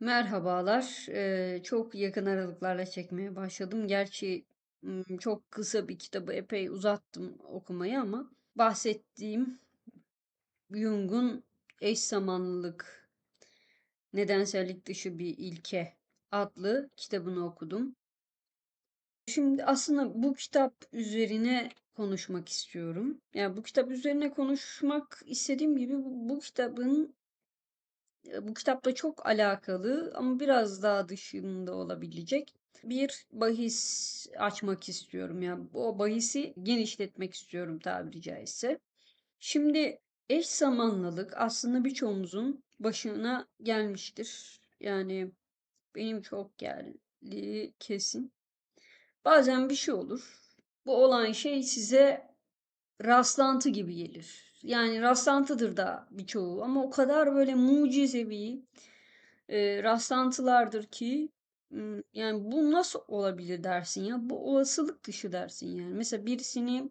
Merhabalar. Eee, çok yakın aralıklarla çekmeye başladım. Gerçi çok kısa bir kitabı epey uzattım okumayı ama bahsettiğim Jung'un Eş Zamanlılık, Nedensellik Dışı Bir İlke adlı kitabını okudum. Şimdi aslında bu kitap üzerine konuşmak istiyorum. Yani bu kitap üzerine konuşmak istediğim gibi bu, bu kitabın bu kitapla çok alakalı ama biraz daha dışında olabilecek bir bahis açmak istiyorum. Yani o bahisi genişletmek istiyorum tabiri caizse. Şimdi eş zamanlılık aslında birçoğumuzun başına gelmiştir. Yani benim çok geldi kesin. Bazen bir şey olur. Bu olan şey size rastlantı gibi gelir. Yani rastlantıdır da birçoğu ama o kadar böyle mucizevi e, rastlantılardır ki yani bu nasıl olabilir dersin ya bu olasılık dışı dersin yani. Mesela birisini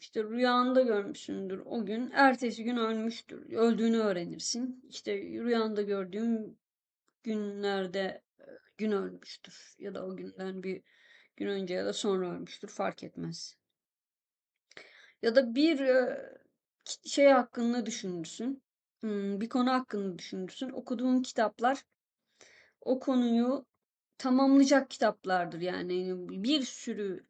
işte rüyanda görmüşsündür o gün ertesi gün ölmüştür öldüğünü öğrenirsin. İşte rüyanda gördüğüm günlerde gün ölmüştür ya da o günden bir gün önce ya da sonra ölmüştür fark etmez. Ya da bir şey hakkında düşünürsün. Bir konu hakkında düşünürsün. Okuduğun kitaplar o konuyu tamamlayacak kitaplardır. Yani bir sürü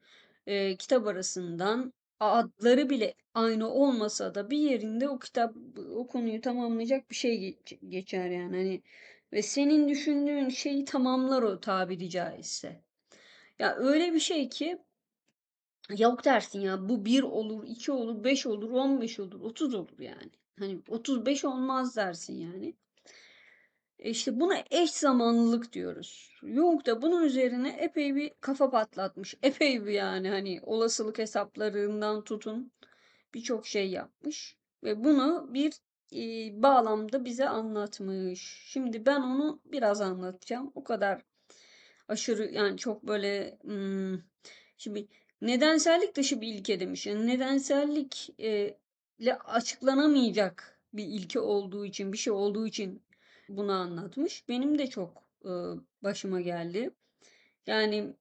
kitap arasından adları bile aynı olmasa da bir yerinde o kitap o konuyu tamamlayacak bir şey geçer yani. Hani ve senin düşündüğün şeyi tamamlar o tabiri caizse. Ya öyle bir şey ki Yok dersin ya bu bir olur, iki olur, beş olur, on beş olur, otuz olur yani. Hani otuz beş olmaz dersin yani. E işte buna eş zamanlılık diyoruz. Jung da bunun üzerine epey bir kafa patlatmış. Epey bir yani hani olasılık hesaplarından tutun birçok şey yapmış. Ve bunu bir e, bağlamda bize anlatmış. Şimdi ben onu biraz anlatacağım. O kadar aşırı yani çok böyle hmm, şimdi Nedensellik dışı bir ilke demiş. Yani nedensellik ile açıklanamayacak bir ilke olduğu için, bir şey olduğu için bunu anlatmış. Benim de çok e, başıma geldi. Yani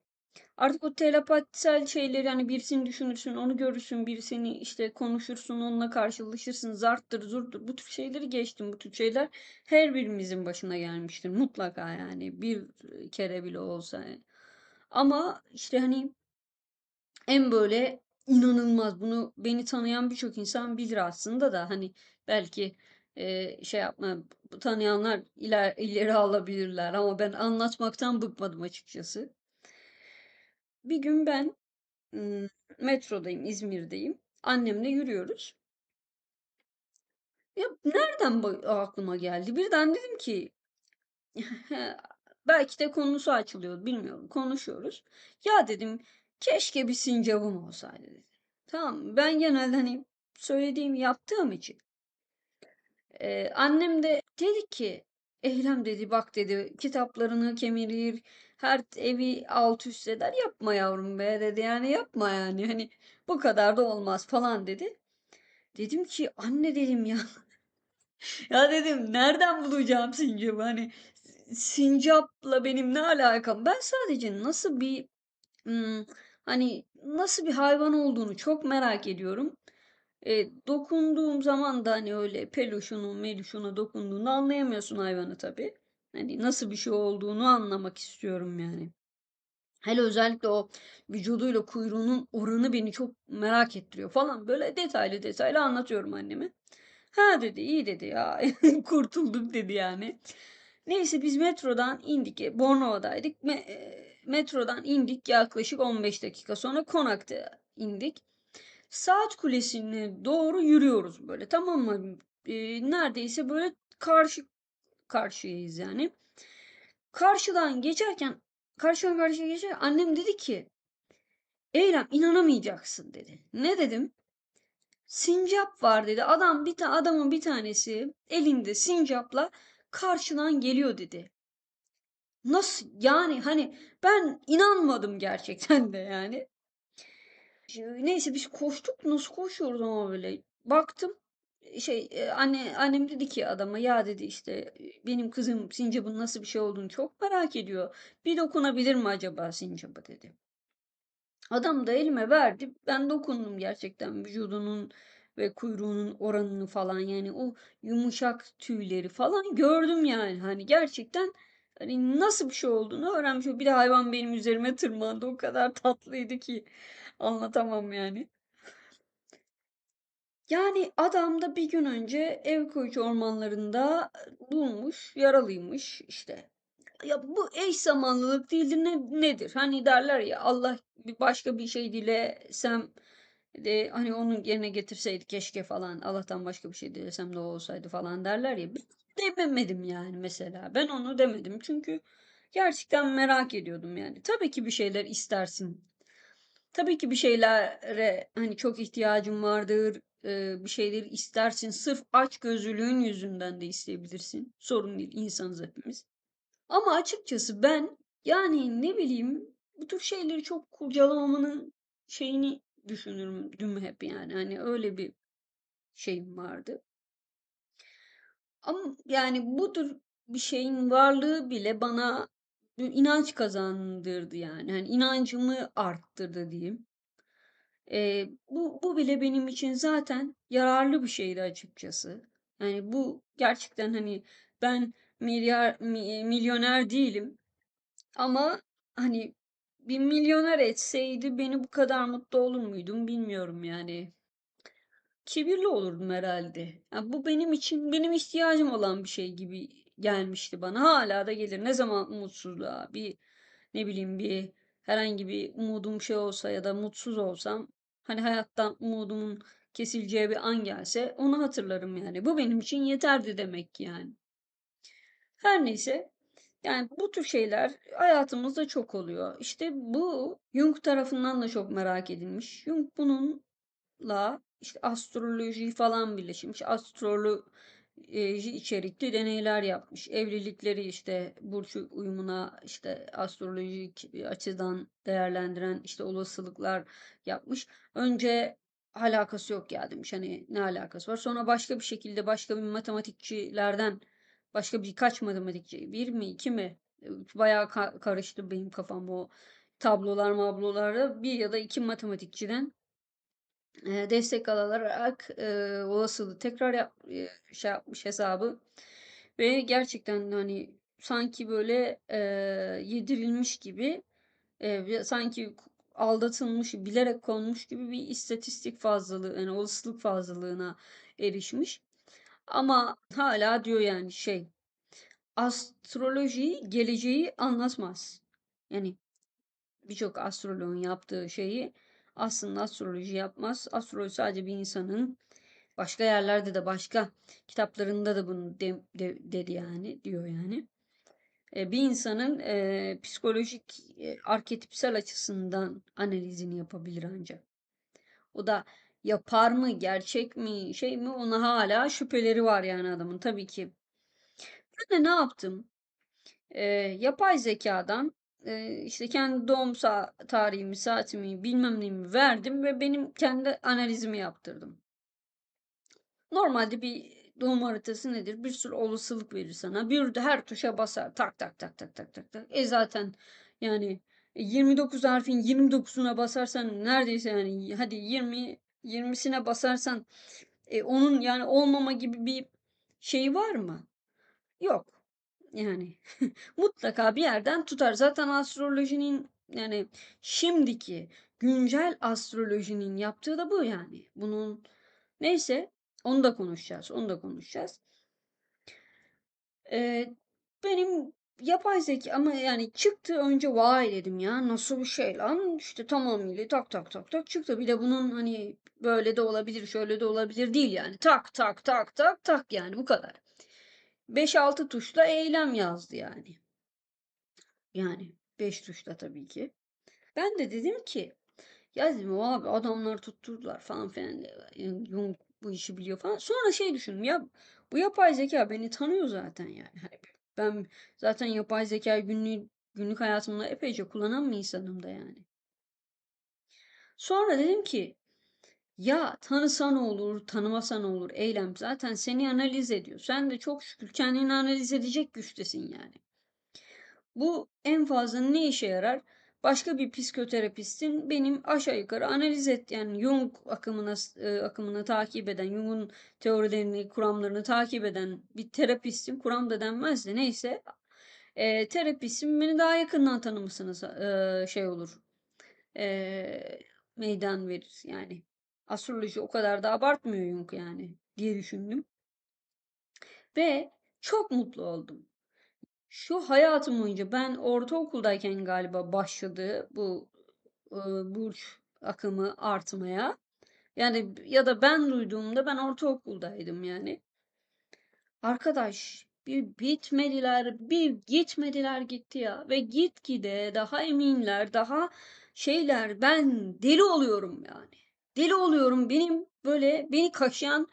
artık o telepatisel şeyleri hani birisini düşünürsün, onu görürsün, birisini işte konuşursun, onunla karşılaşırsın, zarttır, zurttur. Bu tür şeyleri geçtim. Bu tür şeyler her birimizin başına gelmiştir. Mutlaka yani bir kere bile olsa. Ama işte hani en böyle inanılmaz bunu beni tanıyan birçok insan bilir aslında da hani belki e, şey yapma tanıyanlar iler, ileri alabilirler ama ben anlatmaktan bıkmadım açıkçası. Bir gün ben metrodayım, İzmir'deyim. Annemle yürüyoruz. Ya nereden aklıma geldi? Birden dedim ki belki de konusu açılıyor bilmiyorum. Konuşuyoruz. Ya dedim Keşke bir sincabım olsaydı dedi. Tamam Ben genelde hani söylediğimi yaptığım için. Ee, annem de dedi ki Eylem dedi bak dedi kitaplarını kemirir her evi alt üst eder yapma yavrum be dedi yani yapma yani hani bu kadar da olmaz falan dedi. Dedim ki anne dedim ya ya dedim nereden bulacağım sincabı hani sincapla benim ne alakam ben sadece nasıl bir hmm, Hani nasıl bir hayvan olduğunu çok merak ediyorum. E, dokunduğum zaman da hani öyle peluşunu meluşuna dokunduğunda anlayamıyorsun hayvanı tabii. Hani nasıl bir şey olduğunu anlamak istiyorum yani. Hele özellikle o vücuduyla kuyruğunun oranı beni çok merak ettiriyor falan. Böyle detaylı detaylı anlatıyorum anneme. Ha dedi iyi dedi ya kurtulduk dedi yani. Neyse biz metrodan indik. E, Bornova'daydık. Me e, metrodan indik yaklaşık 15 dakika sonra Konak'ta indik. Saat Kulesi'ne doğru yürüyoruz böyle tamam mı? E, neredeyse böyle karşı karşıyayız yani. Karşıdan geçerken karşıdan karşıya geçerken annem dedi ki Eylem inanamayacaksın dedi. Ne dedim? Sincap var dedi. Adam bir ta adamın bir tanesi elinde sincapla karşıdan geliyor dedi. Nasıl yani hani ben inanmadım gerçekten de yani. Neyse biz koştuk nasıl koşuyoruz ama böyle baktım şey e, anne annem dedi ki adama ya dedi işte "E, benim kızım sincapın nasıl bir şey olduğunu çok merak ediyor. Bir dokunabilir mi acaba sincapa dedi. Adam da elime verdi. Ben dokundum gerçekten vücudunun ve kuyruğunun oranını falan yani o yumuşak tüyleri falan gördüm yani. Hani gerçekten hani nasıl bir şey olduğunu öğrenmiş. Bir de hayvan benim üzerime tırmandı. O kadar tatlıydı ki anlatamam yani. Yani adam da bir gün önce Evkoç ormanlarında bulmuş, yaralıymış işte. Ya bu eş zamanlılık değildir ne, nedir? Hani derler ya Allah bir başka bir şey dilesem de hani onun yerine getirseydi keşke falan Allah'tan başka bir şey dilesem de o olsaydı falan derler ya. Ben demedim yani mesela. Ben onu demedim çünkü gerçekten merak ediyordum yani. Tabii ki bir şeyler istersin. Tabii ki bir şeylere hani çok ihtiyacın vardır. e, bir şeyleri istersin. Sırf açgözlülüğün yüzünden de isteyebilirsin. Sorun değil, insanız hepimiz. Ama açıkçası ben yani ne bileyim bu tür şeyleri çok kurcalamamanın şeyini düşünürüm hep yani. Hani öyle bir şeyim vardı. Ama yani bu tür bir şeyin varlığı bile bana inanç kazandırdı yani. Hani inancımı arttırdı diyeyim. Eee, bu, bu bile benim için zaten yararlı bir şeydi açıkçası. Yani bu gerçekten hani ben milyar mi- milyoner değilim ama hani bir milyoner etseydi beni bu kadar mutlu olur muydum bilmiyorum yani. Kibirli olurdum herhalde. Ya bu benim için benim ihtiyacım olan bir şey gibi gelmişti bana. Hala da gelir. Ne zaman umutsuzluğa bir ne bileyim bir herhangi bir umudum şey olsa ya da mutsuz olsam hani hayattan umudumun kesileceği bir an gelse onu hatırlarım yani. Bu benim için yeterdi demek yani. Her neyse yani bu tür şeyler hayatımızda çok oluyor. İşte bu Jung tarafından da çok merak edilmiş. Jung bunun la işte astroloji falan birleşmiş. Astroloji içerikli deneyler yapmış. Evlilikleri işte burç uyumuna işte astrolojik açıdan değerlendiren işte olasılıklar yapmış. Önce alakası yok ya demiş. Hani ne alakası var? Sonra başka bir şekilde başka bir matematikçilerden başka birkaç matematikçi bir mi iki mi bayağı ka- karıştı benim kafam o tablolar mablolarda bir ya da iki matematikçiden destek alarak eee, olasılığı tekrar yap, şey yapmış hesabı ve gerçekten hani sanki böyle eee, yedirilmiş gibi eee, sanki aldatılmış, bilerek konmuş gibi bir istatistik fazlalığı, yani olasılık fazlalığına erişmiş. Ama hala diyor yani şey, astroloji geleceği anlatmaz. Yani birçok astroloğun yaptığı şeyi aslında astroloji yapmaz. Astroloji sadece bir insanın başka yerlerde de başka kitaplarında da bunu de, de, dedi yani diyor yani. E, bir insanın e, psikolojik e, arketipsel açısından analizini yapabilir ancak. O da yapar mı, gerçek mi, şey mi ona hala şüpheleri var yani adamın tabii ki. Ben de ne yaptım? E, yapay zekadan e, işte kendi doğum sa tarihimi, saatimi, bilmem neyimi verdim ve benim kendi analizimi yaptırdım. Normalde bir doğum haritası nedir? Bir sürü olasılık verir sana. Bir de her tuşa basar. Tak tak tak tak tak tak tak. E zaten yani 29 harfin 29'una basarsan neredeyse yani hadi 20 20'sine basarsan e, onun yani olmama gibi bir şey var mı? Yok. Yani mutlaka bir yerden tutar. Zaten astrolojinin yani şimdiki güncel astrolojinin yaptığı da bu yani. Bunun neyse onu da konuşacağız. Onu da konuşacağız. Ee, benim yapay zeka ama yani çıktı önce vay dedim ya nasıl bir şey lan işte tamamıyla tak tak tak tak çıktı. Bir de bunun hani böyle de olabilir şöyle de olabilir değil yani tak tak tak tak tak yani bu kadar. 5-6 tuşla eylem yazdı yani. Yani 5 tuşla tabii ki. Ben de dedim ki ya abi adamlar tutturdular falan filan. Yani bu işi biliyor falan. Sonra şey düşündüm ya bu yapay zeka beni tanıyor zaten yani. Hani ben zaten yapay zeka günlük, günlük hayatımda epeyce kullanan bir insanım da yani. Sonra dedim ki Ya tanısan olur, tanımasan olur eylem zaten seni analiz ediyor. Sen de çok şükür kendini analiz edecek güçtesin yani. Bu en fazla ne işe yarar? Başka bir psikoterapistin benim aşağı yukarı analiz et yani Jung akımına e, akımını takip eden, Jung'un teorilerini, kuramlarını takip eden bir terapistin, kuram da denmez de neyse e, terapistin beni daha yakından tanımasınız e, şey olur. E, meydan verir yani. Astroloji o kadar da abartmıyor Jung yani diye düşündüm. Ve çok mutlu oldum. Şu hayatım boyunca ben ortaokuldayken galiba başladı bu e, burç akımı artmaya. Yani ya da ben duyduğumda ben ortaokuldaydım yani. Arkadaş bir bitmediler, bir gitmediler gitti ya. Ve gitgide daha eminler, daha şeyler ben deli oluyorum yani. Deli oluyorum benim böyle beni kaşıyan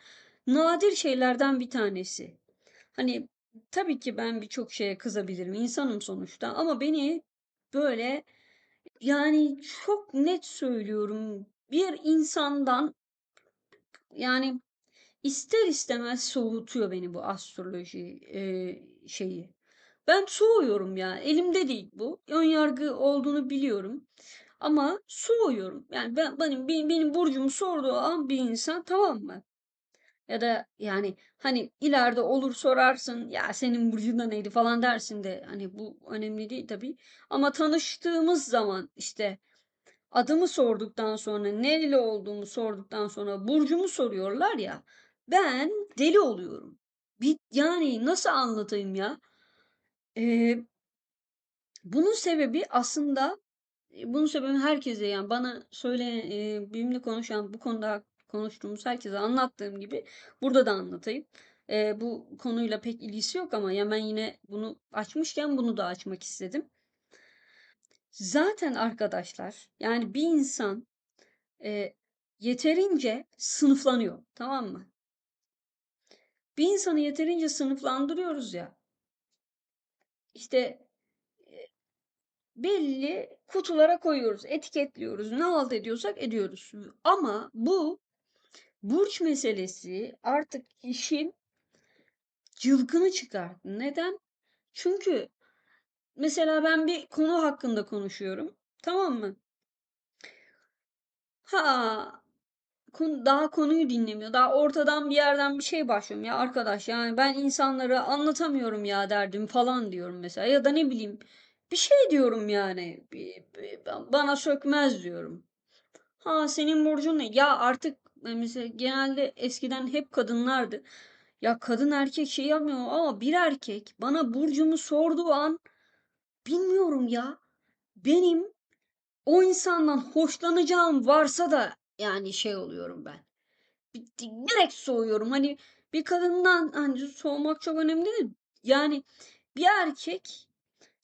nadir şeylerden bir tanesi. Hani tabii ki ben birçok şeye kızabilirim. insanım sonuçta ama beni böyle yani çok net söylüyorum bir insandan yani ister istemez soğutuyor beni bu astroloji e, şeyi. Ben soğuyorum ya. Elimde değil bu. Ön yargı olduğunu biliyorum. Ama soğuyorum. Yani ben, benim, benim, benim burcumu sorduğu an bir insan tamam mı? Ya da yani hani ileride olur sorarsın ya senin burcunda neydi falan dersin de hani bu önemli değil tabii. Ama tanıştığımız zaman işte adımı sorduktan sonra nereli olduğumu sorduktan sonra burcumu soruyorlar ya ben deli oluyorum. Bir, yani nasıl anlatayım ya? Ee, bunun sebebi aslında bunun sebebi herkese yani bana söyle e, benimle konuşan bu konuda konuştuğumuz herkese anlattığım gibi burada da anlatayım. E, bu konuyla pek ilgisi yok ama ya yine bunu açmışken bunu da açmak istedim. Zaten arkadaşlar yani bir insan e, yeterince sınıflanıyor tamam mı? Bir insanı yeterince sınıflandırıyoruz ya. İşte belli kutulara koyuyoruz, etiketliyoruz. Ne halt ediyorsak ediyoruz. Ama bu burç meselesi artık işin cılkını çıkarttı. Neden? Çünkü mesela ben bir konu hakkında konuşuyorum. Tamam mı? Ha daha konuyu dinlemiyor. Daha ortadan bir yerden bir şey başlıyorum ya arkadaş yani ben insanlara anlatamıyorum ya derdim falan diyorum mesela ya da ne bileyim bir şey diyorum yani bana sökmez diyorum. Ha senin burcun ne? Ya artık mesela genelde eskiden hep kadınlardı. Ya kadın erkek şey yapmıyor ama bir erkek bana burcumu sorduğu an bilmiyorum ya. Benim o insandan hoşlanacağım varsa da yani şey oluyorum ben. Direkt soğuyorum. Hani bir kadından hani soğumak çok önemli değil. Yani bir erkek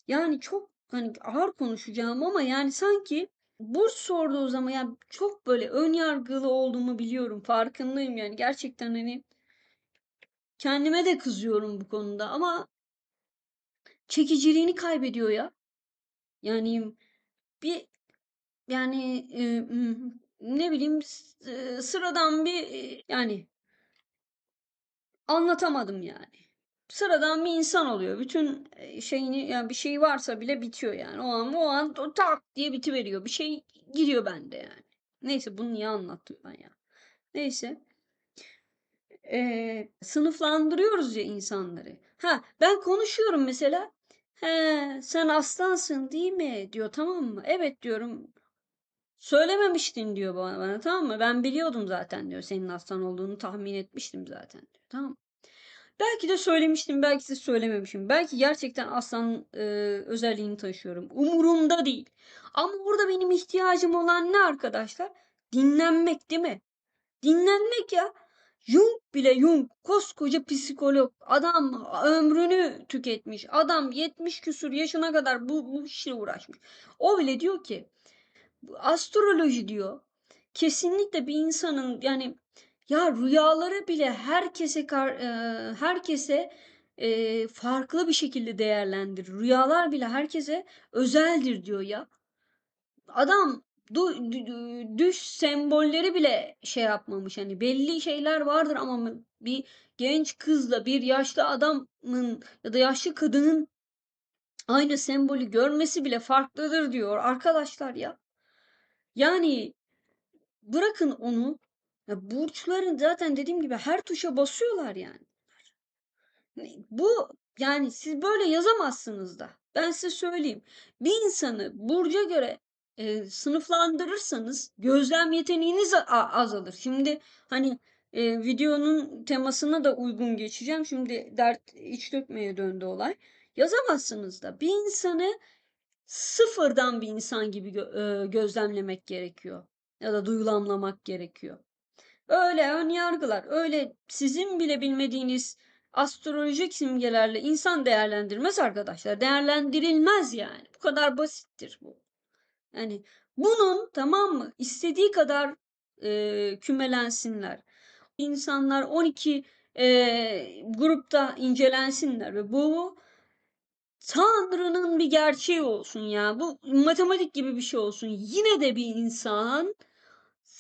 yani çok hani ağır konuşacağım ama yani sanki burs sorduğu zaman yani çok böyle ön yargılı olduğumu biliyorum. Farkındayım yani gerçekten hani kendime de kızıyorum bu konuda ama çekiciliğini kaybediyor ya. Yani bir yani e, ne bileyim sıradan bir yani anlatamadım yani. Sıradan bir insan oluyor. Bütün şeyini yani bir şey varsa bile bitiyor yani. O an o an o tak diye bitiveriyor. Bir şey giriyor bende yani. Neyse bunu niye anlattım ben ya. Neyse. Ee, sınıflandırıyoruz ya insanları. Ha ben konuşuyorum mesela. He sen aslansın değil mi? diyor tamam mı? Evet diyorum. Söylememiştin diyor bana, bana tamam mı? Ben biliyordum zaten diyor. Senin aslan olduğunu tahmin etmiştim zaten diyor. Tamam Belki de söylemiştim, belki de söylememişim. Belki gerçekten aslan e, özelliğini taşıyorum. Umurumda değil. Ama orada benim ihtiyacım olan ne arkadaşlar? Dinlenmek değil mi? Dinlenmek ya. Jung bile Jung koskoca psikolog adam ömrünü tüketmiş adam 70 küsur yaşına kadar bu, bu işle uğraşmış. O bile diyor ki astroloji diyor kesinlikle bir insanın yani ya rüyaları bile herkese e, herkese e, farklı bir şekilde değerlendirir. Rüyalar bile herkese özeldir diyor ya. Adam du- dü- düş sembolleri bile şey yapmamış. Hani belli şeyler vardır ama bir genç kızla bir yaşlı adamın ya da yaşlı kadının aynı sembolü görmesi bile farklıdır diyor arkadaşlar ya. Yani bırakın onu. Ya burçların zaten dediğim gibi her tuşa basıyorlar yani. Bu yani siz böyle yazamazsınız da. Ben size söyleyeyim. Bir insanı burca göre e, sınıflandırırsanız gözlem yeteneğiniz azalır. Şimdi hani e, videonun temasına da uygun geçeceğim. Şimdi dert iç dökmeye döndü olay. Yazamazsınız da. Bir insanı sıfırdan bir insan gibi gö- e, gözlemlemek gerekiyor. Ya da duyulamlamak gerekiyor. Öyle ön yargılar, öyle sizin bile bilmediğiniz astrolojik simgelerle insan değerlendirmez arkadaşlar. Değerlendirilmez yani. Bu kadar basittir bu. Yani bunun tamam mı? istediği kadar e, kümelensinler. İnsanlar 12 e, grupta incelensinler ve bu Tanrı'nın bir gerçeği olsun ya. Bu matematik gibi bir şey olsun. Yine de bir insan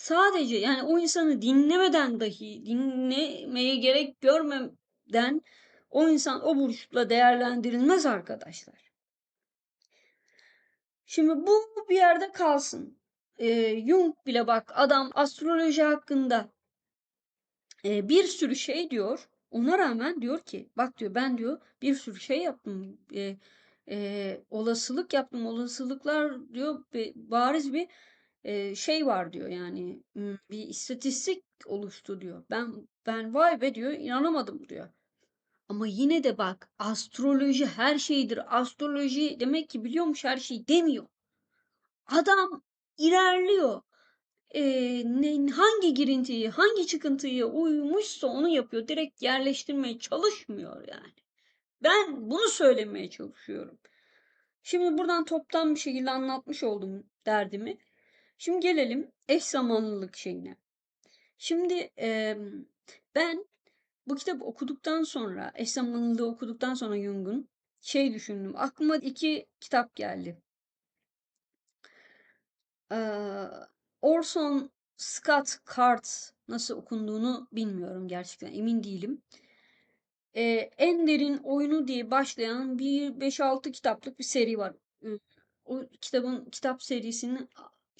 sadece yani o insanı dinlemeden dahi dinlemeye gerek görmeden o insan o burçla değerlendirilmez arkadaşlar. Şimdi bu bir yerde kalsın. Ee, Jung bile bak adam astroloji hakkında e, bir sürü şey diyor. Ona rağmen diyor ki bak diyor ben diyor bir sürü şey yaptım. E, e, olasılık yaptım. Olasılıklar diyor bariz bir e, şey var diyor yani bir istatistik oluştu diyor. Ben ben vay be diyor inanamadım diyor. Ama yine de bak astroloji her şeydir. Astroloji demek ki biliyormuş her şeyi demiyor. Adam ilerliyor. Ee, ne, hangi girintiyi, hangi çıkıntıyı uymuşsa onu yapıyor. Direkt yerleştirmeye çalışmıyor yani. Ben bunu söylemeye çalışıyorum. Şimdi buradan toptan bir şekilde anlatmış oldum derdimi. Şimdi gelelim eş zamanlılık şeyine. Şimdi e, ben bu kitabı okuduktan sonra, eş zamanlılığı okuduktan sonra Jung'un şey düşündüm. Aklıma iki kitap geldi. Ee, Orson Scott Card nasıl okunduğunu bilmiyorum gerçekten emin değilim. Ee, en derin oyunu diye başlayan bir 5-6 kitaplık bir seri var. O kitabın kitap serisini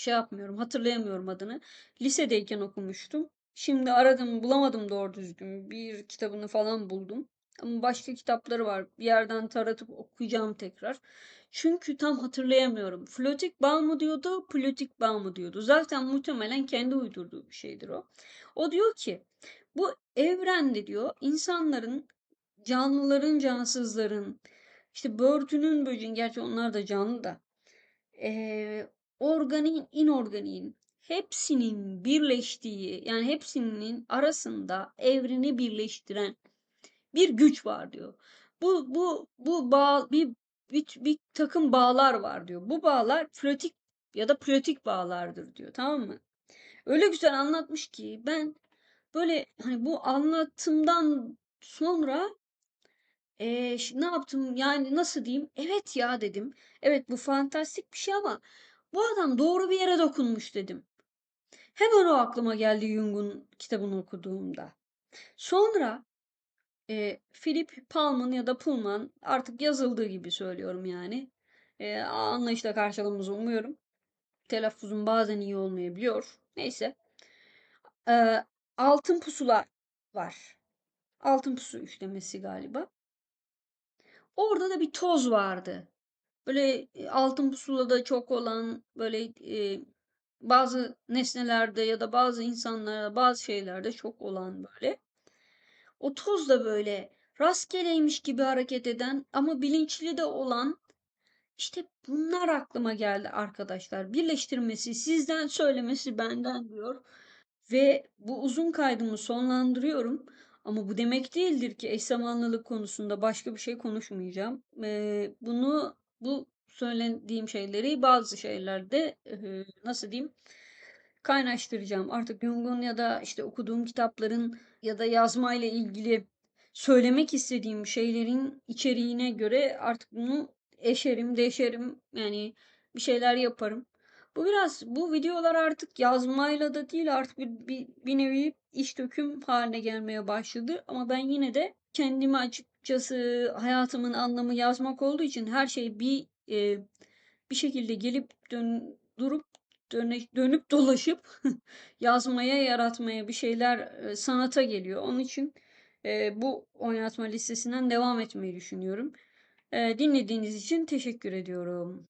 şey yapmıyorum, hatırlayamıyorum adını. Lisedeyken okumuştum. Şimdi aradım, bulamadım doğru düzgün. Bir kitabını falan buldum. Ama başka kitapları var. Bir yerden taratıp okuyacağım tekrar. Çünkü tam hatırlayamıyorum. Flotik bağ mı diyordu, politik bağ mı diyordu. Zaten muhtemelen kendi uydurduğu bir şeydir o. O diyor ki bu evrende diyor insanların, canlıların, cansızların, işte börtünün, böceğin, gerçi onlar da canlı da e, organin, inorganiğin hepsinin birleştiği yani hepsinin arasında evreni birleştiren bir güç var diyor. Bu bu bu bağ bir, bir, bir takım bağlar var diyor. Bu bağlar flotik ya da plotik bağlardır diyor. Tamam mı? Öyle güzel anlatmış ki ben böyle hani bu anlatımdan sonra e, ne yaptım yani nasıl diyeyim? Evet ya dedim. Evet bu fantastik bir şey ama bu adam doğru bir yere dokunmuş dedim. Hemen o aklıma geldi Jung'un kitabını okuduğumda. Sonra e, Philip Pullman ya da Pullman artık yazıldığı gibi söylüyorum yani. E, anlayışla karşılamamızı umuyorum. Telaffuzum bazen iyi olmayabiliyor. Neyse. E, altın pusula var. Altın pusu üçlemesi galiba. Orada da bir toz vardı. Böyle altın pusulada çok olan böyle e, bazı nesnelerde ya da bazı insanlarda bazı şeylerde çok olan böyle. O toz da böyle rastgeleymiş gibi hareket eden ama bilinçli de olan işte bunlar aklıma geldi arkadaşlar. Birleştirmesi sizden söylemesi benden diyor. Ve bu uzun kaydımı sonlandırıyorum. Ama bu demek değildir ki eş zamanlılık konusunda başka bir şey konuşmayacağım. Ee, bunu bu söylediğim şeyleri bazı şeylerde nasıl diyeyim kaynaştıracağım. Artık Jung'un ya da işte okuduğum kitapların ya da yazma ile ilgili söylemek istediğim şeylerin içeriğine göre artık bunu eşerim, deşerim yani bir şeyler yaparım. Bu biraz bu videolar artık yazmayla da değil artık bir, bir, bir nevi iş döküm haline gelmeye başladı. Ama ben yine de kendimi açıkçası hayatımın anlamı yazmak olduğu için her şey bir e, bir şekilde gelip dön, durup döne, dönüp dolaşıp yazmaya, yaratmaya bir şeyler e, sanata geliyor. Onun için e, bu oynatma listesinden devam etmeyi düşünüyorum. E, dinlediğiniz için teşekkür ediyorum.